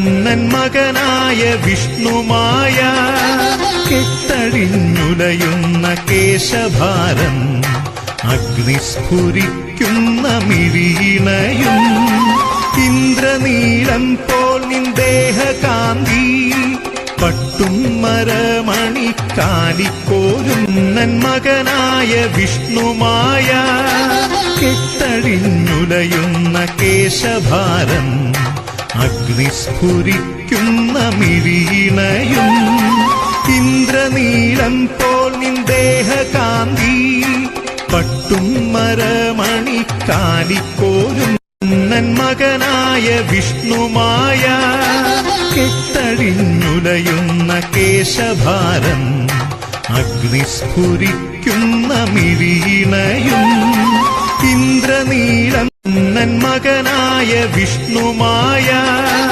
മകനായ വിഷ്ണുമായ കെട്ടഴിഞ്ഞുലയുന്ന കേശഭാരം അഗ്നിസ്ഫുരിക്കുന്ന മിഴീണയും ഇന്ദ്രനീളം പോൽ നിന്ദേഹകാന്തി പട്ടും മരമണി കാലിക്കോലും നന്മകനായ വിഷ്ണുമായ കെട്ടഴിഞ്ഞുലയുന്ന കേശഭാരം അഗ്നിസ്ഫുരിക്കുന്ന മിഴീണയും ഇന്ദ്രനീളം പോൽ നിന്ദേഹകാന്തി പട്ടും മരമണി കാലിക്കോലും നന്മകനായ വിഷ്ണുമായ കെട്ടഴിഞ്ഞുലയുന്ന കേശഭാരം അഗ്നിസ്ഫുരിക്കുന്ന മിഴീണയും ഇന്ദ്രനീലം विष्णुमाया।